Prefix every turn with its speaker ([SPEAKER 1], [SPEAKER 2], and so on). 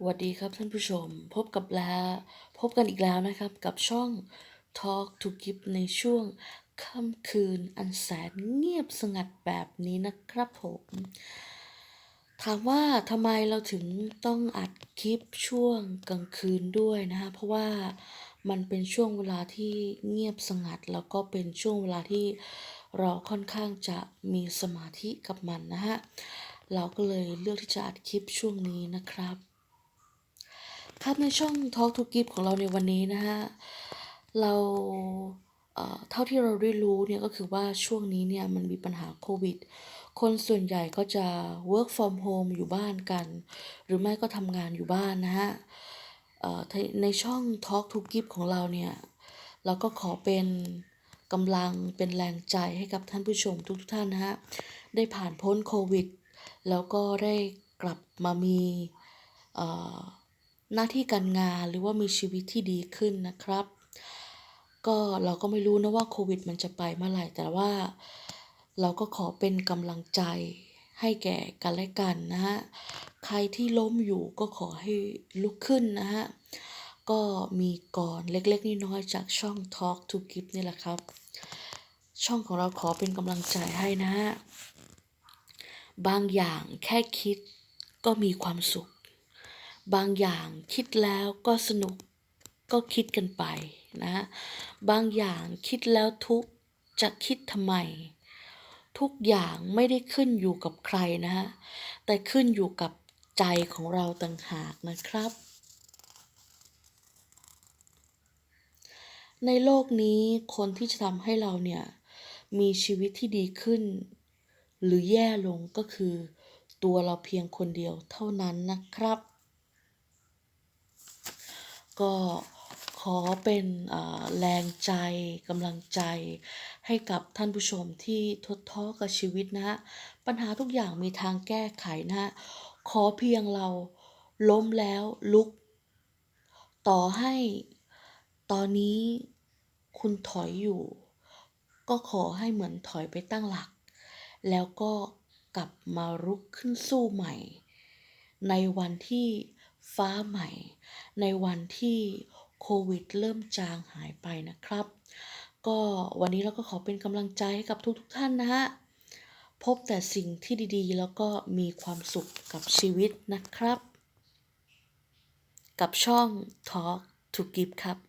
[SPEAKER 1] สวัสดีครับท่านผู้ชม พบกับแล้วพบกันอีกแล้วนะครับ กับช่อง Talk to Give ในช่วงค่ำคืนอันแสนเงียบสงัดแบบนี้นะครับผม ถามว่าทำไมเราถึงต้องอัดคลิปช่วงกลางคืนด้วยนะฮะเพราะว่ามันเป็นช่วงเวลาที่เงียบสงัด แล้วก็เป็นช่วงเวลาที่เราค่อนข้างจะมีสมาธิกับมันนะฮะเราก็เลยเลือกที่จะอัดคลิปช่วงนี้นะครับ ครับในช่อง Talk to Give ของเราในวันนี้นะฮะ เราเท่าที่เราได้รู้เนี่ยก็คือว่าช่วงนี้เนี่ยมันมีปัญหาโควิด คนส่วนใหญ่ก็จะ work from home อยู่บ้านกัน หรือไม่ก็ทำงานอยู่บ้านนะฮะในช่อง Talk to Give ของเราเนี่ย เราก็ขอเป็นกำลังเป็นแรงใจให้กับท่านผู้ชมทุกท่านนะฮะ ได้ผ่านพ้นโควิด แล้วก็ได้กลับมามีอ หน้าที่การงานหรือว่ามีชีวิตที่ดีขึ้นนะครับ ก็เราก็ไม่รู้นะว่าโควิดมันจะไปเมื่อไหร่ แต่ว่าเราก็ขอเป็นกำลังใจให้แก่กันและกันนะฮะ ใครที่ล้มอยู่ก็ขอให้ลุกขึ้นนะฮะ ก็มีก่อนเล็กๆน้อยๆจากช่อง Talk to Give นี่แหละครับ ช่องของเราขอเป็นกำลังใจให้นะฮะ บางอย่างแค่คิดก็มีความสุข บางอย่างคิดแล้วก็สนุกก็คิดกันไปนะฮะบางอย่างคิดแล้วทุกจะคิดทำไม ทุกอย่างไม่ได้ขึ้นอยู่กับใครนะฮะแต่ขึ้นอยู่กับใจของเราต่างหากนะครับ ในโลกนี้คนที่จะทำให้เราเนี่ยมีชีวิตที่ดีขึ้น หรือแย่ลงก็คือตัวเราเพียงคนเดียวเท่านั้นนะครับ ก็ขอเป็นแรงใจกำลังใจให้กับท่านผู้ชมที่ทดท้อกับชีวิตนะฮะปัญหาทุกอย่างมีทางแก้ไขนะฮะขอเพียงเราล้มแล้วลุก ต่อให้ตอนนี้คุณถอยอยู่ ก็ขอให้เหมือนถอยไปตั้งหลัก แล้วก็กลับมารุกขึ้นสู้ใหม่ ในวันที่ ฟ้าใหม่ ในวันที่โควิดเริ่มจางหายไปนะครับ ก็วันนี้เราก็ขอเป็นกำลังใจให้กับทุกๆทท่านนะฮะ พบแต่สิ่งที่ดีๆ แล้วก็มีความสุขกับชีวิตนะครับ กับช่อง Talk to Give ครับ